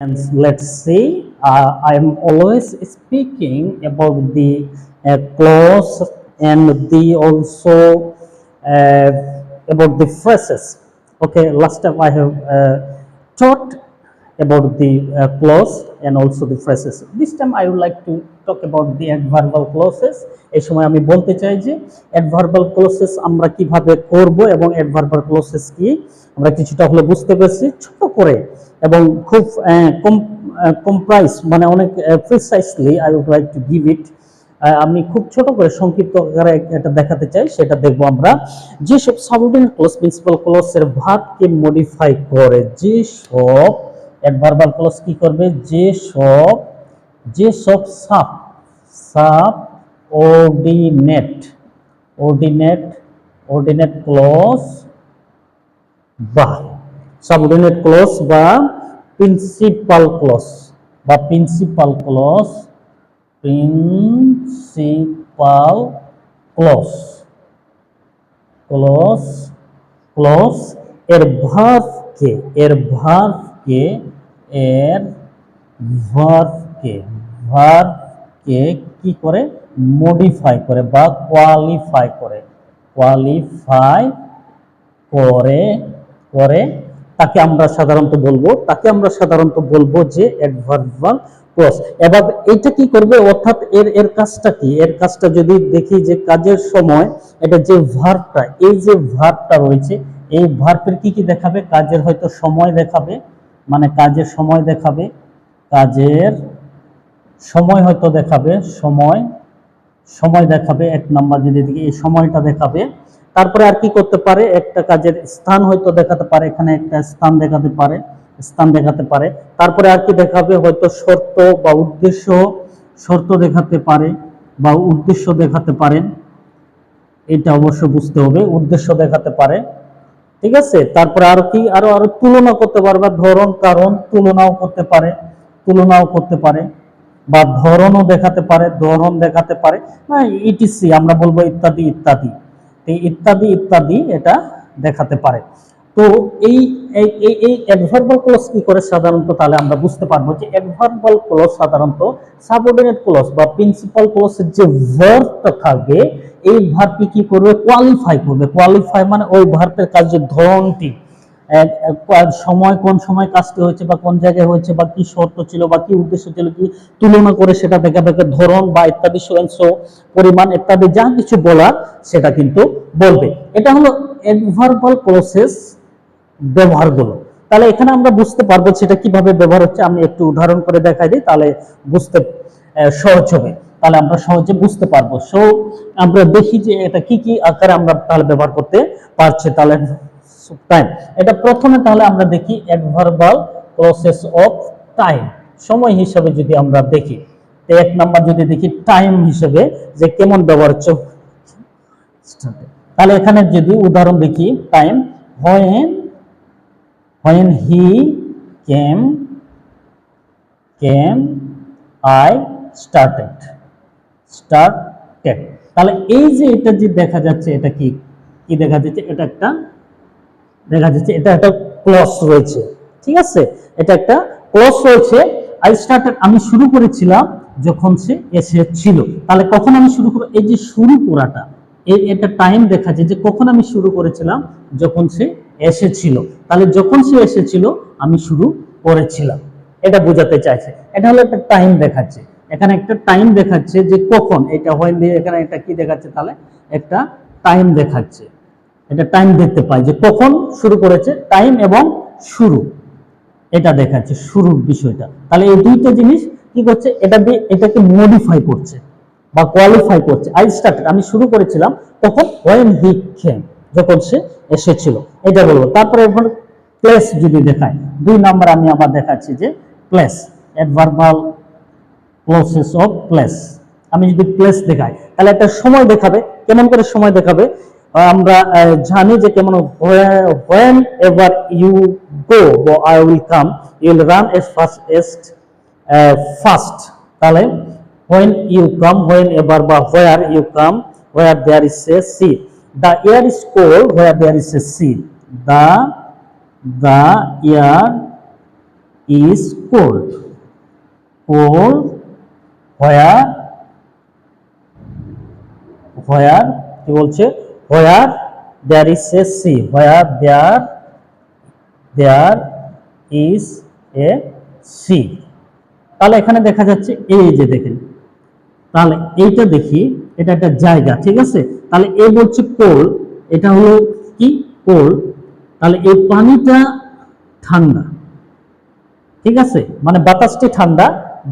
And let's see, uh, I am always speaking about the uh, clause and the also uh, about the phrases. Okay, last time I have uh, taught about the uh, clause and also the phrases. This time I would like to talk about the adverbal clauses. এই সময় আমি বলতে চাই যে adverbal clauses আমরা কীভাবে করব এবং adverbal clauses কি আমরা কিছুটা হলে বুঝতে পেরেছি ছোট করে এবং খুব কম কম্প্রাইজ মানে অনেক precisely I would like to give it আমি খুব ছোট করে সংক্ষিপ্ত আকারে এটা দেখাতে চাই, সেটা দেখব আমরা। যেসব সাবঅর্ডিনেট ক্লজ প্রিন্সিপাল ক্লজের ভাবকে মডিফাই করে যে সব অ্যাডভার্বাল ক্লজ কি করবে? যে সব যে সব sub subordinate ordinate ordinate clause বা সাবঅর্ডিনেট ক্লজ বা প্রিন্সিপাল ক্লজ বা principal clause principal clause clause clause এর ভার্বকে এর ভার্বকে এর ভার্বকে ভার্বকে কি করে? মডিফাই করে বা কোয়ালিফাই করে। কোয়ালিফাই করে করে তাকে আমরা সাধারণত বলব, তাকে আমরা সাধারণত বলব যে অ্যাডভার্বাল ক্লজ এবার এটা কি করবে? অর্থাৎ এর এর কাজটা কি? এর কাজটা যদি দেখি যে কাজের সময় এটা যে ভার্বটা এই যে ভার্বটা রয়েছে, এই ভার্বের কি কি দেখাবে? কাজের হয়তো সময় দেখাবে মানে কাজের সময় দেখাবে, কাজের সময় হয়তো দেখাবে, সময় সময় দেখাবে, এক নাম্বার যদি দেখি, এই সময়টা দেখাবে তারপরে আর কি করতে পারে? একটা কাজের স্থান হয়তো দেখাতে পারে, এখানে একটা স্থান দেখাতে পারে, স্থান দেখাতে পারে। তারপরে আর কি দেখাবে? হয়তো শর্ত বা উদ্দেশ্য শর্ত দেখাতে পারে বা উদ্দেশ্য দেখাতে পারেন এটা অবশ্য বুঝতে হবে, উদ্দেশ্য দেখাতে পারে। ঠিক আছে? তারপরে আর কি আরও আরও তুলনা করতে পারবে ধরন, কারণ তুলনাও করতে পারে, তুলনাও করতে পারে বা ধরনও দেখাতে পারে, ধরন দেখাতে পারে। ইটিসি, আমরা বলব ইত্যাদি ইত্যাদি। ইত্যাদি ইত্যাদি এটা দেখাতে পারে। তো এই এই অ্যাডভার্বাল ক্লজ কি করে? সাধারণত তাহলে আমরা বুঝতে পারব যে অ্যাডভার্বাল ক্লজ সাধারণত সাবঅর্ডিনেট ক্লজ বা প্রিন্সিপাল ক্লজের যে ভার্বটা থাকবে এই ভার্বটি কি করবে? কোয়ালিফাই করবে। কোয়ালিফাই মানে ওই ভার্বের কাজের ধরনটি সময় কোন সময় কাজটি হয়েছে বা কোন জায়গায় হয়েছে বা কি শর্ত ছিল বা কি উদ্দেশ্য ছিল কি তুলনা করে সেটা দেখা দেখে ধরন বা ইত্যাদি পরিমাণ ইত্যাদি, যা কিছু বলার সেটা কিন্তু বলবে। এটা হলো অ্যাডভার্বাল প্রসেস ব্যবহারগুলো। তাহলে এখানে আমরা বুঝতে পারব সেটা কীভাবে ব্যবহার হচ্ছে। আমি একটু উদাহরণ করে দেখাই দিই, তাহলে বুঝতে সহজ হবে। তাহলে আমরা সহজে বুঝতে পারব। সো আমরা দেখি যে এটা কি কি আকারে আমরা তাহলে ব্যবহার করতে পারছি। তাহলে টাইম এটা প্রথমে তাহলে আমরা দেখি অ্যাডভার্বাল প্রসেস অফ টাইম সময় হিসাবে যদি আমরা দেখি এক নাম্বার যদি দেখি টাইম হিসেবে যে কেমন ব্যবহার তাহলে এখানে যদি উদাহরণ দেখি time when when he came came I started started তাহলে এই যে এটা যে দেখা যাচ্ছে, এটা কি? কি দেখা যাচ্ছে? এটা একটা দেখা যাচ্ছে এটা একটা ক্লস রয়েছে, ঠিক আছে? এটা একটা ক্লস রয়েছে। আই স্টার্টেড আমি শুরু করেছিলাম যখন সে এসেছিল। তাহলে কখন আমি শুরু করব? এই যে শুরু করাটা, এই একটা টাইম দেখা যায় যে কখন আমি শুরু করেছিলাম যখন সে এসেছিল। তাহলে যখন সে এসেছিল, আমি শুরু করেছিলাম। এটা বোঝাতে চাইছে। এটা হলো একটা টাইম দেখাচ্ছে। এখানে একটা টাইম দেখাচ্ছে যে কখন এটা হয় এখানে এটা কি দেখাচ্ছে? তাহলে একটা টাইম দেখাচ্ছে। এটা টাইম দেখতে পাই যে কখন শুরু করেছে টাইম এবং শুরু। এটা দেখাচ্ছে শুরুর বিষয়টা। তাহলে এই দুইটা জিনিস কি করছে? এটা দিয়ে এটাকে মডিফাই করছে বা কোয়ালিফাই করছে। আই স্টার্টেড আমি শুরু করেছিলাম তখন ওয়েন হি কেম যখন সে এসেছিল। এটা বলব। তারপরে এখন প্লেস যদি দেখায় দুই নাম্বার আমি আবার দেখাচ্ছি যে place adverbial clauses of place আমি যদি প্লেস দেখাই, তাহলে একটা সময় দেখাবে, কেমন করে সময় দেখাবে? আমরা জানি যে কেমন whenever you go I will come you will run as fastest fast তাহলে when you come whenever বা where you come where there is a sea the air is cold where there is a sea the the air is cold cold where where কি বলছে where there is a sea where there there is a sea তাহলে এখানে দেখা যাচ্ছে এই যে দেখেন, তাহলে এইটা দেখি, এটা একটা জায়গা, ঠিক আছে? তাহলে এ বলছে কোল, এটা হলো কি? কোল। তাহলে এই পানিটা ঠান্ডা, ঠিক আছে? মানে বাতাসটি ঠান্ডা,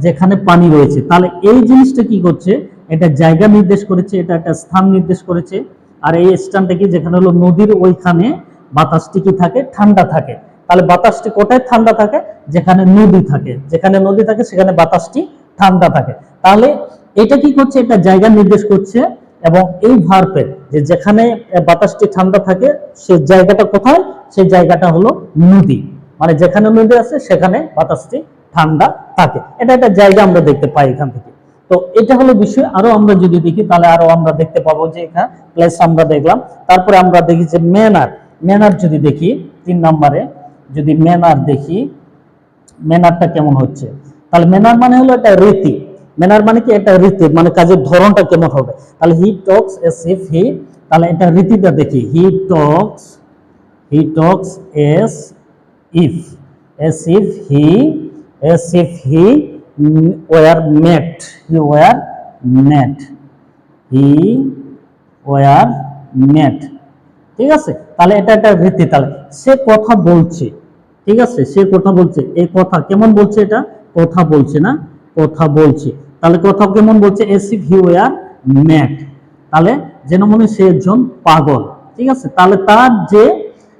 যেখানে পানি রয়েছে। তাহলে এই জিনিসটা কি করছে? এটা জায়গা নির্দেশ করেছে, এটা একটা স্থান নির্দেশ করেছে। আর এই স্থানটা কি? যেখানে হলো নদীর ওইখানে বাতাসটি কি থাকে, ঠান্ডা থাকে। তাহলে বাতাসটি কোথায় ঠান্ডা থাকে? যেখানে নদী থাকে। যেখানে নদী থাকে, সেখানে বাতাসটি ঠান্ডা থাকে। তাহলে এটা কি করছে? এটা জায়গা নির্দেশ করছে এবং এই ভার্পের যে যেখানে বাতাসটি ঠান্ডা থাকে, সে জায়গাটা কোথায়? সেই জায়গাটা হলো নদী। মানে যেখানে নদী আছে, সেখানে বাতাসটি ঠান্ডা থাকে। এটা একটা জায়গা আমরা দেখতে পাই এখান থেকে। তো এটা হলো বিষয়। আরও আমরা যদি দেখি, তাহলে আরও আমরা দেখতে পাবো যে এখানে প্লেস আমরা দেখলাম। তারপরে আমরা দেখি যে ম্যানার ম্যানার যদি দেখি, তিন নম্বরে যদি ম্যানার দেখি ম্যানারটা কেমন হচ্ছে? তাহলে ম্যানার মানে হলো একটা রীতি। ম্যানার মানে কি? একটা রীতি মানে কাজের ধরনটা কেমন হবে? তাহলে হি টক্স এস ইফ হি তাহলে এটা রীতিটা দেখি। He talks he talks as if as if he as if he were mad he were mad he were mad ঠিক আছে? তাহলে এটা একটা রীতি তাহলে সে কথা বলছে, ঠিক আছে? সে কথা বলছে, এই কথা কেমন বলছে এটা? কথা বলছে না? কথা বলছে। তাহলে কথা কেমন বলছে? এস হি ওয়ার ম্যাট তাহলে যেন মনে সে একজন পাগল, ঠিক আছে? তাহলে তার যে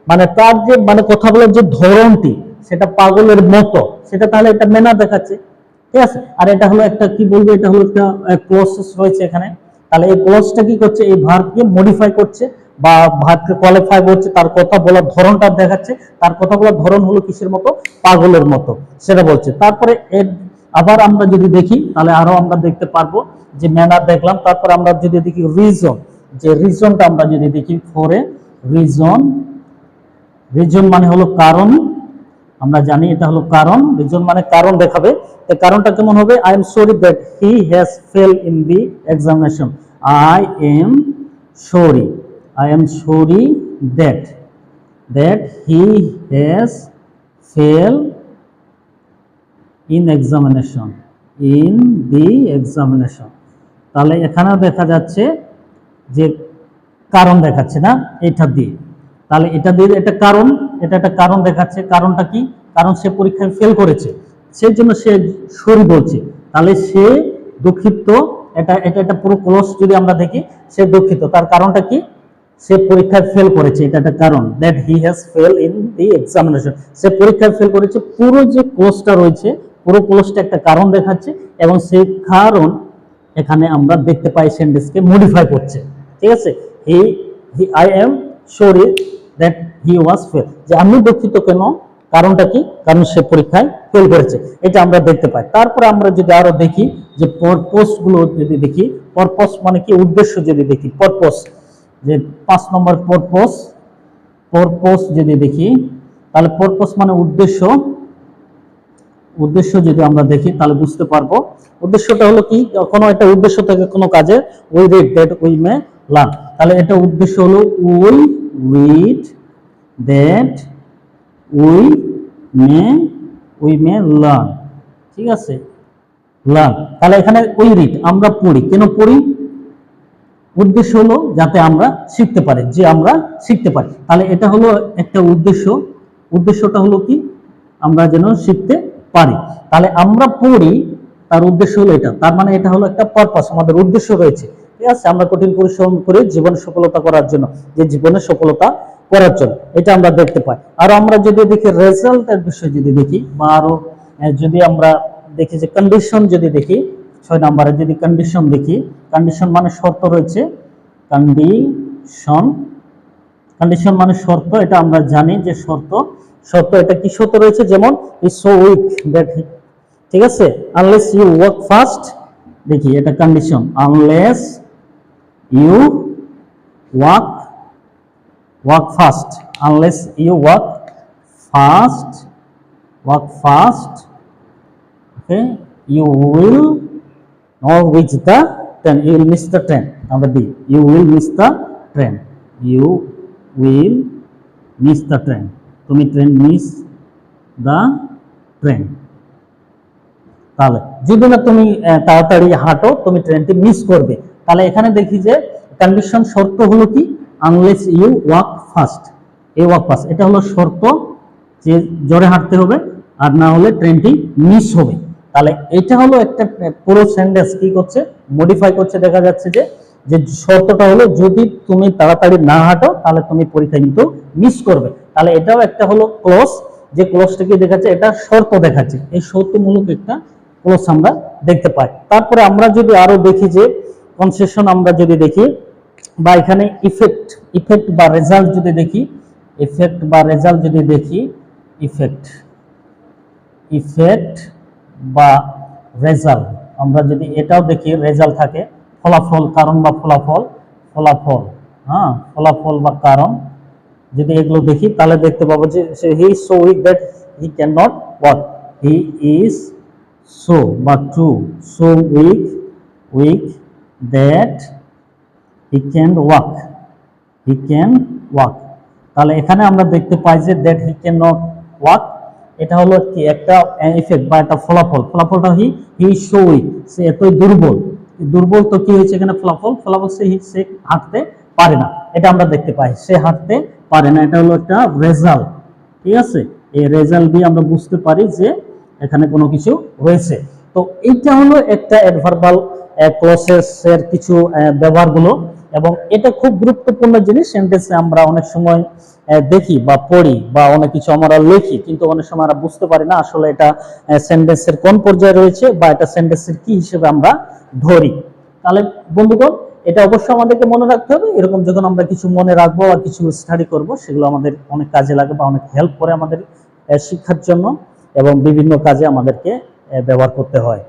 মানে তার যে মানে কথা বলার যে ধরনটি, সেটা পাগলের মতো। সেটা তাহলে একটা মেনা দেখাচ্ছে। ঠিক আছে? আর এটা হলো একটা, কি বলব, এটা হলো একটা ক্লোজেস রয়েছে এখানে। তাহলে এই ক্লোজটা কি করছে? এই ভার্বকে মডিফাই করছে বা ভার্বকে কোয়ালিফাই করছে। তার কথা বলার ধরনটা দেখাচ্ছে। তার কথা বলার ধরন হলো কিসের মতো? পাগলের মতো, সেটা বলছে। তারপরে এর, আবার আমরা যদি দেখি, তাহলে আরও আমরা দেখতে পারব যে ম্যানার দেখলাম। তারপর আমরা যদি দেখি রিজন যে রিজনটা আমরা যদি দেখি ফোরে রিজন রিজন মানে হলো কারণ। আমরা জানি এটা হলো কারণ। রিজন মানে কারণ দেখাবে। তো কারণটা কেমন হবে? I am sorry that he has fail in the examination I am sorry I am sorry that that he has fail in examination in the examination তাহলে এখানেও দেখা যাচ্ছে যে কারণ দেখাচ্ছে না এটা দিয়ে। তাহলে এটা দিয়ে এটা কারণ, এটা একটা কারণ দেখাচ্ছে। কারণটা কি? কারণ সে পরীক্ষায় ফেল করেছে। সেই জন্য সে সরি বলছে। তাহলে সে দুঃখিত, এটা এটা একটা পুরো ক্লোজ যদি আমরা দেখি, সে দুঃখিত। তার কারণটা কি? সে পরীক্ষায় ফেল করেছে, এটা একটা কারণ that he has fail in the examination সে পরীক্ষায় ফেল করেছে, পুরো যে ক্লোজটা রয়েছে, পুরো ক্লোজটা একটা কারণ দেখাচ্ছে এবং সেই কারণ এখানে আমরা দেখতে পাই সেন্টেন্সকে মডিফাই করছে। ঠিক আছে? He he I am sorry that he was fail যে আমি দুঃখিত কেন? কারণটা কি? কারণ সে পরীক্ষায় ফেল করেছে। এটা আমরা দেখতে পাই। তারপরে আমরা যদি আরও দেখি যে পরপোসগুলো যদি দেখি পরপোস মানে কি? উদ্দেশ্য যদি দেখি পরপোস যে পাঁচ নম্বর পরপোস পরপোস যদি দেখি, তাহলে পরপোস মানে উদ্দেশ্য। উদ্দেশ্য যদি আমরা দেখি, তাহলে বুঝতে পারব। উদ্দেশ্যটা হলো কি? কোনো একটা উদ্দেশ্য থেকে কোনো কাজে we read that we may learn তাহলে এটা উদ্দেশ্য হলো we read that we may we may learn ঠিক আছে? লার্ন তাহলে এখানে উই রিড আমরা পড়ি। কেন পড়ি? উদ্দেশ্য হলো যাতে আমরা শিখতে পারি, যে আমরা শিখতে পারি। তাহলে এটা হলো একটা উদ্দেশ্য। উদ্দেশ্যটা হলো কি? আমরা যেন শিখতে পারি। তাহলে আমরা পড়ি, তার উদ্দেশ্য হলো এটা। তার মানে এটা হলো একটা পারপাস আমাদের উদ্দেশ্য রয়েছে। ঠিক আছে? আমরা কঠিন পরিশ্রম করে জীবনে সফলতা করার জন্য, যে জীবনে সফলতা করার জন্য। এটা আমরা দেখতে পাই। আর আমরা যদি দেখি রেজাল্টের বিষয় যদি দেখি, বা আরও যদি আমরা দেখি যে কন্ডিশন যদি দেখি, ছয় নম্বরে যদি কন্ডিশন দেখি কন্ডিশন মানে শর্ত রয়েছে। কন্ডিশন কন্ডিশন মানে শর্ত, এটা আমরা জানি যে শর্ত। শর্ত এটা কি শর্ত রয়েছে? যেমন সো উইক দ্যাট ঠিক আছে? আনলেস ইউ ওয়ার্ক ফাস্ট দেখি, এটা condition unless you work work fast unless you work fast work fast okay you will not reach the train you will miss the train number b you will miss the train you will miss the train তুমি train miss the train তাহলে যদি না তুমি তাড়াতাড়ি হাঁটো তুমি ট্রেনটি miss করবে তাহলে এখানে দেখি যে কন্ডিশন শর্ত হলো কি আনলেস ইউ ওয়াক ফাস্ট এই ওয়াক ফাস্ট এটা হলো শর্ত যে জোরে হাঁটতে হবে আর না হলে ট্রেনটি মিস হবে। তাহলে এটা হলো একটা পুরো সেন্টেন্স কি করছে? মডিফাই করছে। দেখা যাচ্ছে যে যে শর্তটা হলো যদি তুমি তাড়াতাড়ি না হাঁটো, তাহলে তুমি পরীক্ষা কিন্তু মিস করবে। তাহলে এটাও একটা হলো ক্লোজ যে ক্লোজটাকে দেখাচ্ছে? এটা শর্ত দেখাচ্ছে। এই শর্তমূলক একটা ক্লোজ আমরা দেখতে পাই। তারপরে আমরা যদি আরও দেখি যে কনসেশন আমরা যদি দেখি বা এখানে ইফেক্ট ইফেক্ট বা রেজাল্ট যদি দেখি ইফেক্ট বা রেজাল্ট যদি দেখি ইফেক্ট ইফেক্ট বা রেজাল্ট আমরা যদি এটাও দেখি রেজাল্ট থাকে, ফলাফল, কারণ বা ফলাফল ফলাফল হ্যাঁ ফলাফল বা কারণ, যদি এগুলো দেখি, তাহলে দেখতে পাবো যে he so weak that he can not walk he is so বা too so weak weak that he can walk he can walk তাহলে এখানে আমরা দেখতে পাই যে that he can not walk এটা হলো কি? একটা ইফেক্ট বা একটা ফলাফল। ফলাফলটা হি হি উইক সে এতই দুর্বল। দুর্বল তো কি হয়েছে এখানে ফলাফল? ফলাফল সে সে হাঁটতে পারে না। এটা আমরা দেখতে পাই। সে হাঁটতে পারে না। এটা হলো একটা রেজাল্ট ঠিক আছে? এই রেজাল্ট দিয়ে আমরা বুঝতে পারি যে এখানে কোনো কিছু রয়েছে। তো এইটা হলো একটা অ্যাডভার্বাল ক্লসেসের কিছু ব্যবহারগুলো। এবং এটা খুব গুরুত্বপূর্ণ জিনিস সেন্টেন্সে আমরা অনেক সময় দেখি বা পড়ি বা অনেক কিছু আমরা লিখি, কিন্তু অনেক সময় আমরা বুঝতে পারি না আসলে এটা সেন্টেন্সের কোন পর্যায়ে রয়েছে বা এটা সেন্টেন্সের কি হিসেবে আমরা ধরি। তাহলে বন্ধুগণ, এটা অবশ্যই আমাদেরকে মনে রাখতে হবে, এরকম যখন আমরা কিছু মনে রাখব বা কিছু স্টাডি করব, সেগুলো আমাদের অনেক কাজে লাগে বা অনেক হেল্প করে আমাদের শিক্ষার জন্য এবং বিভিন্ন কাজে আমাদেরকে ব্যবহার করতে হয়।